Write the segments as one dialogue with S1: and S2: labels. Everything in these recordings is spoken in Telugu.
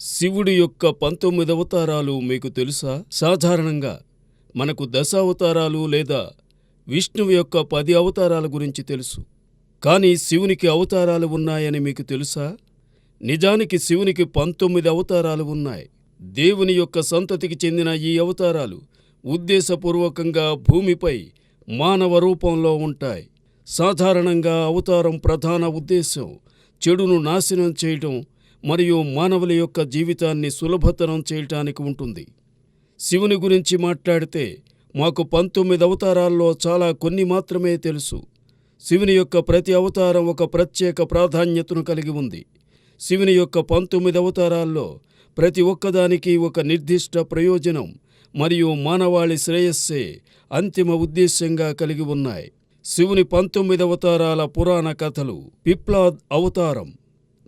S1: శివుడి యొక్క పంతొమ్మిది అవతారాలు మీకు తెలుసా? సాధారణంగా మనకు దశావతారాలు లేదా విష్ణువు యొక్క పది అవతారాల గురించి తెలుసు. కానీ శివునికి అవతారాలు ఉన్నాయని మీకు తెలుసా? నిజానికి శివునికి పంతొమ్మిది అవతారాలు ఉన్నాయి. దేవుని యొక్క సంతతికి చెందిన ఈ అవతారాలు ఉద్దేశపూర్వకంగా భూమిపై మానవ రూపంలో ఉంటాయి. సాధారణంగా అవతారం ప్రధాన ఉద్దేశం చెడును నాశనం చేయటం మరియు మానవుల యొక్క జీవితాన్ని సులభతరం చేయటానికి ఉంటుంది. శివుని గురించి మాట్లాడితే మాకు పంతొమ్మిది అవతారాల్లో చాలా కొన్ని మాత్రమే తెలుసు. శివుని యొక్క ప్రతి అవతారం ఒక ప్రత్యేక ప్రాధాన్యతను కలిగి ఉంది. శివుని యొక్క పంతొమ్మిది అవతారాల్లో ప్రతి ఒక్కదానికి ఒక నిర్దిష్ట ప్రయోజనం మరియు మానవాళి శ్రేయస్సే అంతిమ ఉద్దేశ్యంగా కలిగి ఉన్నాయి. శివుని పంతొమ్మిది అవతారాల పురాణ కథలు పిప్లాద్ అవతారం.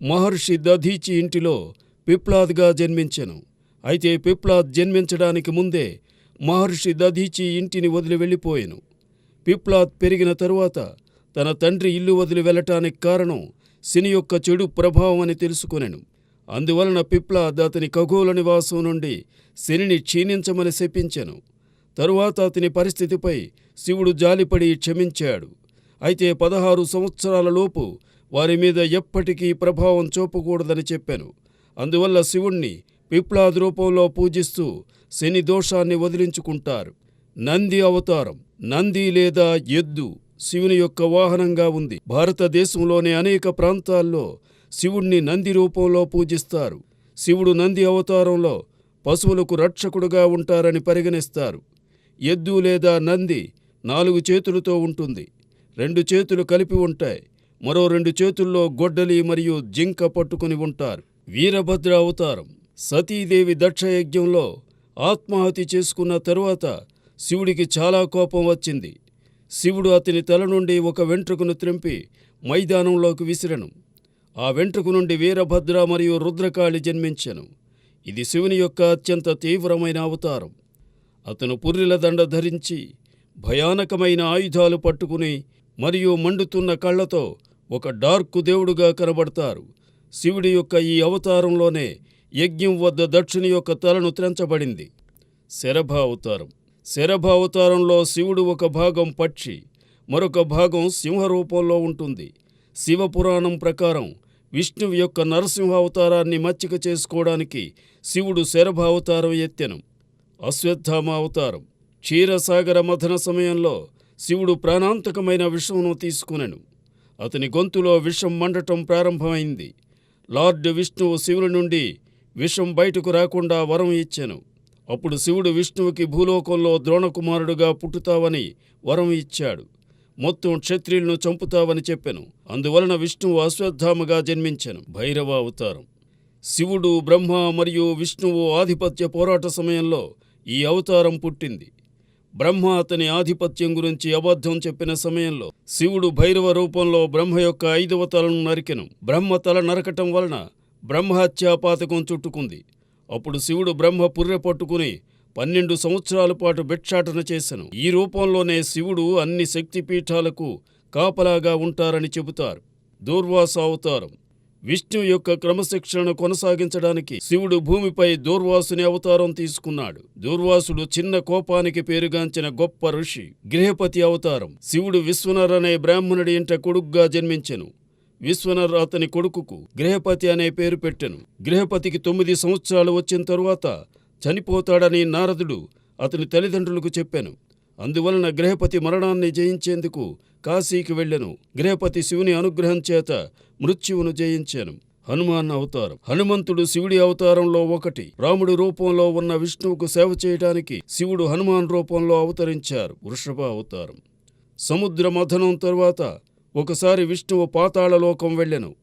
S1: మహర్షి దధీచి ఇంటిలో పిప్లాద్గా జన్మించెను. అయితే పిప్లాద్ జన్మించడానికి ముందే మహర్షి దధీచి ఇంటిని వదిలి వెళ్ళిపోయెను. పిప్లాద్ పెరిగిన తరువాత తన తండ్రి ఇల్లు వదిలి వెళ్ళటానికి కారణం సిని యొక్క చెడు ప్రభావం అని తెలుసుకొనెను. అందువలన పిప్లాద్ అతని ఖగోళ నివాసం నుండి శనిని క్షీణించమని శపించెను. తరువాత అతని పరిస్థితిపై శివుడు జాలిపడి క్షమించాడు. అయితే పదహారు సంవత్సరాలలోపు వారి మీద ఎప్పటికీ ప్రభావం చూపకూడదని చెప్పాను. అందువల్ల శివుణ్ణి పిప్లాద్ రూపంలో పూజిస్తూ శని దోషాన్ని వదిలించుకుంటారు. నంది అవతారం నంది లేదా ఎద్దు శివుని యొక్క వాహనంగా ఉంది. భారతదేశంలోని అనేక ప్రాంతాల్లో శివుణ్ణి నంది రూపంలో పూజిస్తారు. శివుడు నంది అవతారంలో పశువులకు రక్షకుడుగా ఉంటారని పరిగణిస్తారు. ఎద్దు లేదా నంది నాలుగు చేతులతో ఉంటుంది. రెండు చేతులు కలిపి ఉంటాయి. మరో రెండు చేతుల్లో గొడ్డలి మరియు జింక పట్టుకుని ఉంటారు. వీరభద్ర అవతారం సతీదేవి దక్షయజ్ఞంలో ఆత్మహత్య చేసుకున్న తరువాత శివుడికి చాలా కోపం వచ్చింది. శివుడు అతని తల నుండి ఒక వెంట్రుకను త్రెంపి మైదానంలోకి విసిరను. ఆ వెంట్రుక నుండి వీరభద్ర మరియు రుద్రకాళి జన్మించెను. ఇది శివుని యొక్క అత్యంత తీవ్రమైన అవతారం. అతను పుర్రిల దండ ధరించి భయానకమైన ఆయుధాలు పట్టుకుని మరియు మండుతున్న కళ్ళతో ఒక డార్కు దేవుడుగా కనబడతారు. శివుడి యొక్క ఈ అవతారంలోనే యజ్ఞం వద్ద దక్షిణి యొక్క తలను త్రెంచబడింది. శరభ అవతారం. శరభ అవతారంలో శివుడు ఒక భాగం పక్షి మరొక భాగం సింహ రూపంలో ఉంటుంది. శివపురాణం ప్రకారం విష్ణువు యొక్క నరసింహ అవతారాన్ని మచ్చిక చేసుకోవడానికి శివుడు శరభ అవతారం ఎత్తెను. అశ్వత్థామ అవతారం. క్షీరసాగర మథన సమయంలో శివుడు ప్రాణాంతకమైన విషమును తీసుకునెను. అతని గొంతులో విషం మండటం ప్రారంభమైంది. లార్డ్ విష్ణువు శివుని నుండి విషం బయటకు రాకుండా వరం ఇచ్చెను. అప్పుడు శివుడు విష్ణువుకి భూలోకంలో ద్రోణకుమారుడుగా పుట్టుతావని వరం ఇచ్చాడు. మొత్తం క్షత్రియులను చంపుతావని చెప్పెను. అందువలన విష్ణువు అశ్వత్థామగా జన్మించెను. భైరవ అవతారం. శివుడు బ్రహ్మ మరియు విష్ణువు ఆధిపత్య పోరాట సమయంలో ఈ అవతారం పుట్టింది. బ్రహ్మ అతని ఆధిపత్యం గురించి అబద్ధం చెప్పిన సమయంలో శివుడు భైరవ రూపంలో బ్రహ్మ యొక్క ఐదవ తలను నరికెను. బ్రహ్మ తల నరకటం వలన బ్రహ్మహత్యా పాతకం చుట్టుకుంది. అప్పుడు శివుడు బ్రహ్మ పుర్రె పట్టుకుని పన్నెండు సంవత్సరాల పాటు భిక్షాటన చేశను ఈ రూపంలోనే శివుడు అన్ని శక్తిపీఠాలకు కాపలాగా ఉంటారని చెబుతారు. దూర్వాస అవతారం. విష్ణు యొక్క క్రమశిక్షణను కొనసాగించడానికి శివుడు భూమిపై దూర్వాసుని అవతారం తీసుకున్నాడు. దూర్వాసుడు చిన్న కోపానికి పేరుగాంచిన గొప్ప ఋషి గృహపతి అవతారం. శివుడు విశ్వనర్ అనే బ్రాహ్మణుడి ఇంట కొడుగ్గా జన్మించెను. విశ్వనర్ అతని కొడుకుకు గృహపతి అనే పేరు పెట్టెను. గృహపతికి తొమ్మిది సంవత్సరాలు వచ్చిన తరువాత చనిపోతాడని నారదుడు అతని తల్లిదండ్రులకు చెప్పాను. అందువలన గ్రహపతి మరణాన్ని జయించేందుకు కాశీకి వెళ్ళెను. గ్రహపతి శివుని అనుగ్రహం చేత మృత్యువును జయించాను. హనుమాన్ అవతారం. హనుమంతుడు శివుడి అవతారంలో ఒకటి. రాముడి రూపంలో ఉన్న విష్ణువుకు సేవ చేయటానికి శివుడు హనుమాన్ రూపంలో అవతరించారు. వృషభ అవతారం. సముద్ర మథనం తరువాత ఒకసారి విష్ణువు పాతాళలోకం వెళ్ళెను.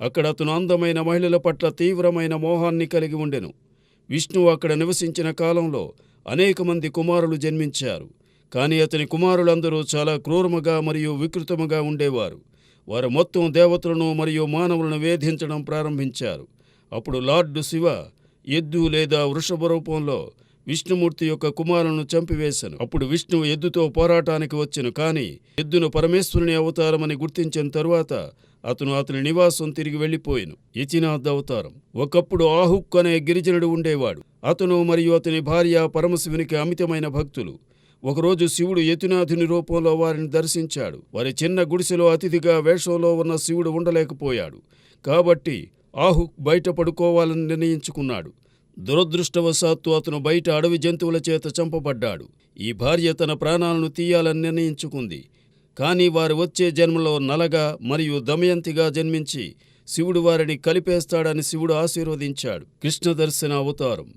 S1: అక్కడ అతను అందమైన మహిళల పట్ల తీవ్రమైన మోహాన్ని కలిగి ఉండెను. విష్ణువు అక్కడ నివసించిన కాలంలో అనేక మంది కుమారులు జన్మించారు. కానీ అతని కుమారులందరూ చాలా క్రూరముగా మరియు వికృతముగా ఉండేవారు. వారు మొత్తం దేవతలను మరియు మానవులను వేధించడం ప్రారంభించారు. అప్పుడు లార్డు శివ ఎద్దు లేదా వృషభ రూపంలో విష్ణుమూర్తి యొక్క కుమారులను చంపివేశాను. అప్పుడు విష్ణువు ఎద్దుతో పోరాటానికి వచ్చెను కానీ ఎద్దును పరమేశ్వరుని అవతారమని గుర్తించిన తరువాత అతను అతని నివాసం తిరిగి వెళ్ళిపోయాను. యతినాథ్ అవతారం. ఒకప్పుడు ఆహుక్ అనే గిరిజనుడు ఉండేవాడు. అతను మరియు అతని భార్య పరమశివునికి అమితమైన భక్తులు. ఒకరోజు శివుడు యతినాథుని రూపంలో వారిని దర్శించాడు. వారి చిన్న గుడిసెలో అతిథిగా వేషంలో ఉన్న శివుడు ఉండలేకపోయాడు. కాబట్టి ఆహు బయట పడుకోవాలని నిర్ణయించుకున్నాడు. దురదృష్టవశాత్తు అతను బయట అడవి జంతువుల చేత చంపబడ్డాడు. ఈ భార్య తన ప్రాణాలను తీయాలని నిర్ణయించుకుంది. కానీ వారు వచ్చే జన్మలో నలగా మరియు దమయంతిగా జన్మించి శివుడు వారిని కలిపేస్తాడని శివుడు ఆశీర్వదించాడు. కృష్ణ దర్శన అవతారం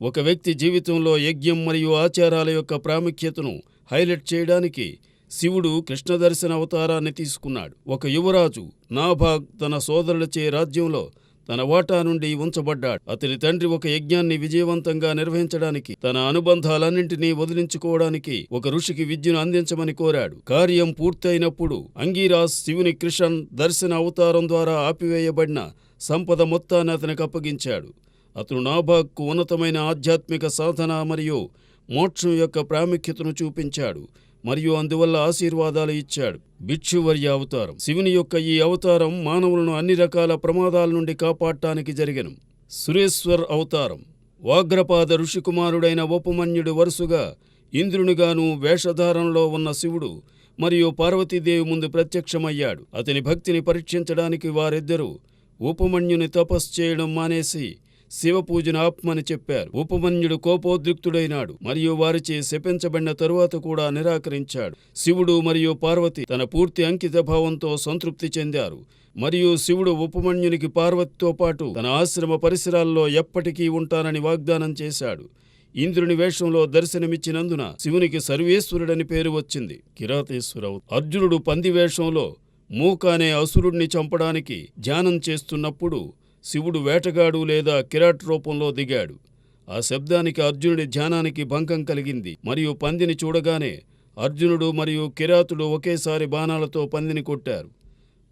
S1: ఒక వ్యక్తి జీవితంలో యజ్ఞం మరియు ఆచారాల యొక్క ప్రాముఖ్యతను హైలైట్ చేయడానికి శివుడు కృష్ణ దర్శన అవతారాన్ని తీసుకున్నాడు. ఒక యువరాజు నాభాగ్ తన సోదరులచే రాజ్యంలో తన వాటా నుండి ఉంచబడ్డాడు. అతని తండ్రి ఒక యజ్ఞాన్ని విజయవంతంగా నిర్వహించడానికి తన అనుబంధాలన్నింటినీ వదిలించుకోవడానికి ఒక ఋషికి విద్యను అందించమని కోరాడు. కార్యం పూర్తయినప్పుడు అంగీరాజ్ శివుని కృషన్ దర్శన అవతారం ద్వారా ఆపివేయబడిన సంపద మొత్తాన్ని అతనికి అప్పగించాడు. అతను నాభాగ్కు ఉన్నతమైన ఆధ్యాత్మిక సాధన మరియు మోక్షం యొక్క ప్రాముఖ్యతను చూపించాడు మరియు అందువల్ల ఆశీర్వాదాలు ఇచ్చాడు. భిక్షువర్య అవతారం. శివుని యొక్క ఈ అవతారం మానవులను అన్ని రకాల ప్రమాదాల నుండి కాపాడటానికి జరిగను. సురేశ్వర్ అవతారం. వాగ్రపాద ఋషికుమారుడైన ఉపమన్యుడు వరుసగా ఇంద్రునిగాను వేషధారణలో ఉన్న శివుడు మరియు పార్వతీదేవి ముందు ప్రత్యక్షమయ్యాడు. అతని భక్తిని పరీక్షించడానికి వారిద్దరూ ఉపమన్యుని తపస్సు చేయడం మానేసి శివపూజను ఆత్మని చెప్పారు. ఉపమన్యుడు కోపోద్రిక్తుడైనాడు. మరియు వారిచే శపించబడిన తరువాత కూడా నిరాకరించాడు. శివుడు మరియు పార్వతి తన పూర్తి అంకిత భావంతో సంతృప్తి చెందారు. మరియు శివుడు ఉపమన్యునికి పార్వతితో పాటు తన ఆశ్రమ పరిసరాల్లో ఎప్పటికీ ఉంటానని వాగ్దానం చేశాడు. ఇంద్రుని వేషంలో దర్శనమిచ్చినందున శివునికి సర్వేశ్వరుడని పేరు వచ్చింది. కిరాతేశ్వరవు అర్జునుడు పంది వేషంలో మూక అనే అసురుడిని చంపడానికి ధ్యానం చేస్తున్నప్పుడు శివుడు వేటగాడు లేదా కిరాట్ రూపంలో దిగాడు. ఆ శబ్దానికి అర్జునుడి ధ్యానానికి భంగం కలిగింది. మరియు పందిని చూడగానే అర్జునుడు మరియు కిరాతుడు ఒకేసారి బాణాలతో పందిని కొట్టారు.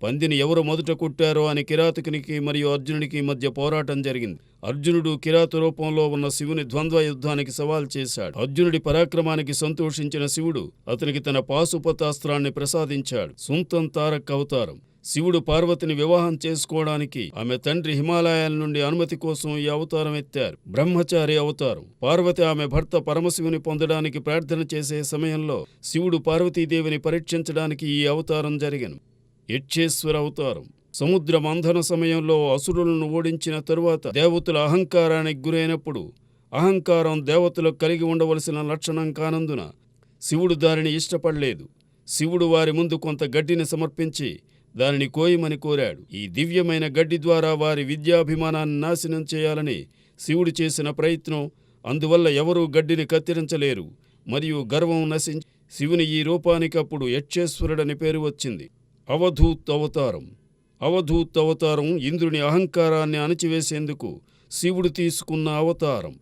S1: పందిని ఎవరు మొదట కొట్టారో అని కిరాతకునికి మరియు అర్జునుడికి మధ్య పోరాటం జరిగింది. అర్జునుడు కిరాత రూపంలో ఉన్న శివుని ద్వంద్వ యుద్ధానికి సవాల్ చేశాడు. అర్జునుడి పరాక్రమానికి సంతోషించిన శివుడు అతనికి తన పాశుపతాస్త్రాన్ని ప్రసాదించాడు. సుంతం తారక్ అవతారం. శివుడు పార్వతిని వివాహం చేసుకోవడానికి ఆమె తండ్రి హిమాలయాల నుండి అనుమతి కోసం ఈ అవతారం ఎత్తారు. బ్రహ్మచారి అవతారం. పార్వతి ఆమె భర్త పరమశివుని పొందడానికి ప్రార్థన చేసే సమయంలో శివుడు పార్వతీదేవిని పరీక్షించడానికి ఈ అవతారం జరిగను. యక్షేశ్వర అవతారం. సముద్ర మంథన సమయంలో అసురులను ఓడించిన తరువాత దేవతల అహంకారానికి గురైనప్పుడు అహంకారం దేవతలకు కలిగి ఉండవలసిన లక్షణం కానందున శివుడు దానిని ఇష్టపడలేదు. శివుడు వారి ముందు కొంత గడ్డిని సమర్పించి దానిని కోయమని కోరాడు. ఈ దివ్యమైన గడ్డి ద్వారా వారి విద్యాభిమానాన్ని నాశనం చేయాలని శివుడు చేసిన ప్రయత్నం. అందువల్ల ఎవరూ గడ్డిని కత్తిరించలేరు. మరియు గర్వం నశించి శివుని ఈ రూపానికప్పుడు యక్షేశ్వరుడని పేరు వచ్చింది. అవధూత్ అవతారం. అవధూత్ అవతారం ఇంద్రుని అహంకారాన్ని అణచివేసేందుకు శివుడు తీసుకున్న అవతారం.